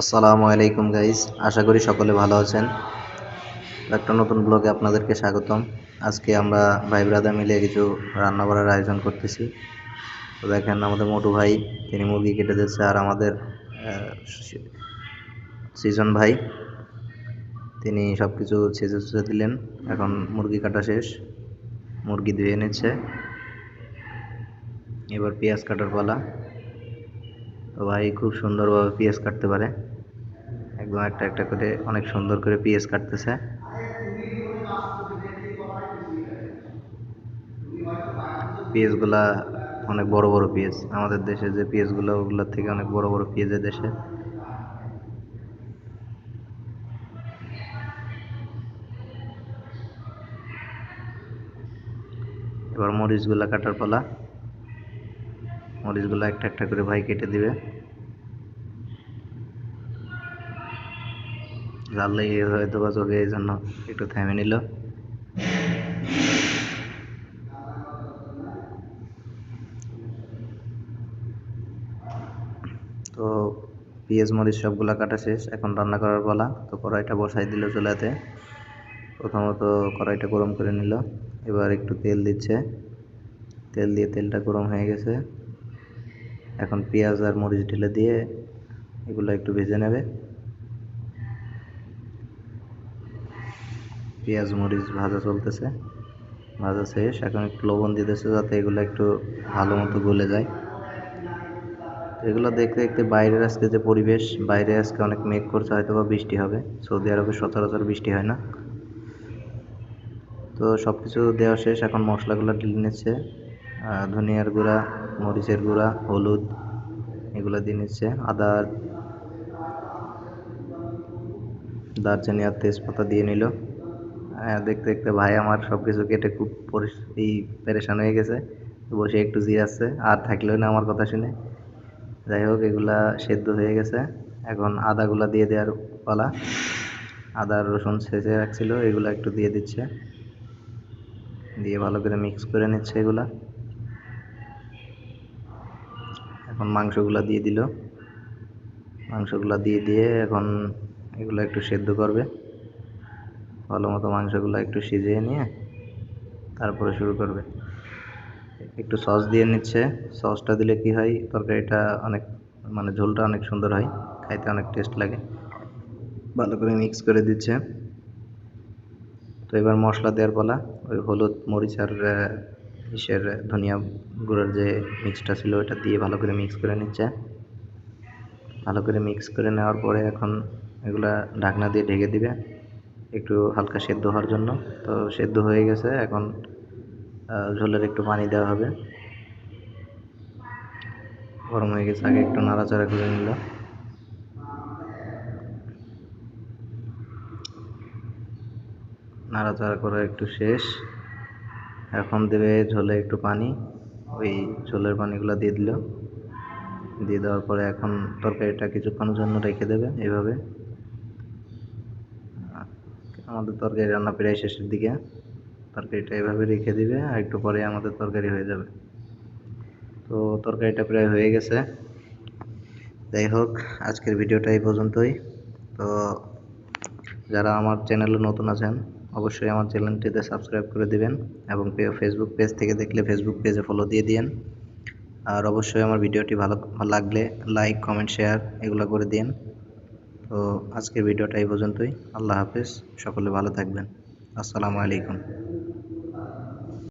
আসসালামু আলাইকুম গাইজ আশা করি সকলে ভালো আছেন। একটা নতুন ব্লগে আপনাদেরকে স্বাগতম। আজকে আমরা ভাই ব্রাদার মিলে কিছু রান্না করার আয়োজন করতেছি। তো দেখেন আমাদের মোটু ভাই, তিনি মুরগি কেটে দিচ্ছে আর আমাদের সৃজন ভাই, তিনি সব কিছু ছেঁচে ছুঁচে দিলেন। এখন মুরগি কাটা শেষ, মুরগি ধুয়ে নিচ্ছে। এবার পেঁয়াজ কাটার পালা। তো ভাই খুব সুন্দরভাবে পেঁয়াজ কাটতে পারে। একদম একটা একটা করে অনেক সুন্দর করে পেঁয়াজ কাটতেছে। পেঁয়াজগুলা অনেক বড় বড় পেঁয়াজ আমাদের দেশে যে পেঁয়াজগুলো ওগুলোর থেকে অনেক বড় বড় পেঁয়াজের দেশে। এবার মরিচগুলা কাটার পালা। মরিচগুলো একটা একটা করে ভাই কেটে দিবে। জাল লেগে হয়তো বা চোখে এই জন্য একটু থেমে নিল। তো পেঁয়াজ, মরিচ সবগুলা কাটা শেষ, এখন রান্না করার পালা। তো কড়াইটা বসাই দিল চুলাতে। প্রথমত কড়াইটা গরম করে নিল। এবার একটু তেল দিচ্ছে। তেল দিয়ে তেলটা গরম হয়ে গেছে। এখন পেঁয়াজ আর মরিচ ঢেলে দিয়ে এগুলো একটু ভেজে নেবে। পেঁয়াজ, মরিচ ভাজা চলতেছে। ভাজা শেষ, এখন একটু লবণ দিতেছে যাতে এগুলো একটু ভালো মতো গলে যায়। এগুলো দেখতে দেখতে বাইরের আজকে যে পরিবেশ, বাইরে আজকে অনেক মেঘ করছে হয়তো বা বৃষ্টি হবে। সৌদি আরবে সচরাচর বৃষ্টি হয় না। তো সব কিছু দেওয়া শেষ, এখন মশলাগুলো ঢেলে নিচ্ছে। ধনিয়ার গুঁড়া, মরিচের গুঁড়া, হলুদ এগুলো দিয়ে নিচ্ছে। আদা, দারচিনি আর তেজপাতা দিয়ে নিল। দেখতে দেখতে ভাই আমার সব কিছু কেটে খুব এই পেরেশান হয়ে গেছে। বসে একটু জিরাচ্ছে আর থাকলেও না আমার কথা শুনে। যাই হোক, এগুলা সেদ্ধ হয়ে গেছে। এখন আদাগুলা দিয়ে দেওয়ার পালা। আদা, রসুন ছেঁচে রাখছিল, এগুলো একটু দিয়ে দিচ্ছে। দিয়ে ভালো করে মিক্স করে নিচ্ছে এগুলা। এখন মাংসগুলা দিয়ে দিল। মাংসগুলা দিয়ে দিয়ে এখন এগুলো একটু সেদ্ধ করবে। ভালো মতো মাংসগুলো একটু সিজিয়ে নিয়ে তারপরে শুরু করবে। একটু সস দিয়ে নিচ্ছে। সসটা দিলে কি হয়? তরকারিটা অনেক মানে ঝোলটা অনেক সুন্দর হয়। খাইতে অনেক টেস্ট লাগে। ভালো করে মিক্স করে দিচ্ছে। তো এবার মশলা দেওয়ার পালা। ওই হলুদ, মরিচ আর ইসের ধনিয়া গুঁড়োর যে মিক্সটা ছিল, ওটা দিয়ে ভালো করে মিক্স করে নিচ্ছে। ভালো করে মিক্স করে নেওয়ার পরে এখন এগুলা ঢাকনা দিয়ে ঢেকে দিবে। একটু হালকা সেদ্ধ হওয়ার জন্য। তো সেদ্ধ হয়ে গেছে, এখন ঝোলের একটু পানি দেওয়া হবে। গরম হয়ে গেছে, আগে একটু নাড়াচাড়া করে নিল নাড়াচাড়া করা একটু শেষ। এখন দেবে ঝোলে একটু পানি, ওই ঝোলের পানিগুলো দিয়ে দিল। দিয়ে দেওয়ার পরে এখন তরকারিটা কিছুক্ষণের জন্য রেখে দেবে এইভাবে আমাদের তরকারি রান্না প্রায় শেষের দিকে। তরকারিটা এভাবে রেখে দিবে আর একটু পরে আমাদের তরকারি হয়ে যাবে। তো তরকারিটা প্রায় হয়ে গেছে। যাই হোক, আজকের ভিডিওটা এই পর্যন্তই। তো যারা আমার চ্যানেলে নতুন আছেন, অবশ্যই আমার চ্যানেলটিতে সাবস্ক্রাইব করে দিবেন এবং ফেসবুক পেজ থেকে দেখলে ফেসবুক পেজে ফলো দিয়ে দিন আর অবশ্যই আমার ভিডিওটি ভালো লাগলে লাইক কমেন্ট শেয়ার এগুলো করে দিন। তো আজকের ভিডিওটা এই পর্যন্তই। আল্লাহ হাফেজ। সকলে ভালো থাকবেন। আসসালামু আলাইকুম।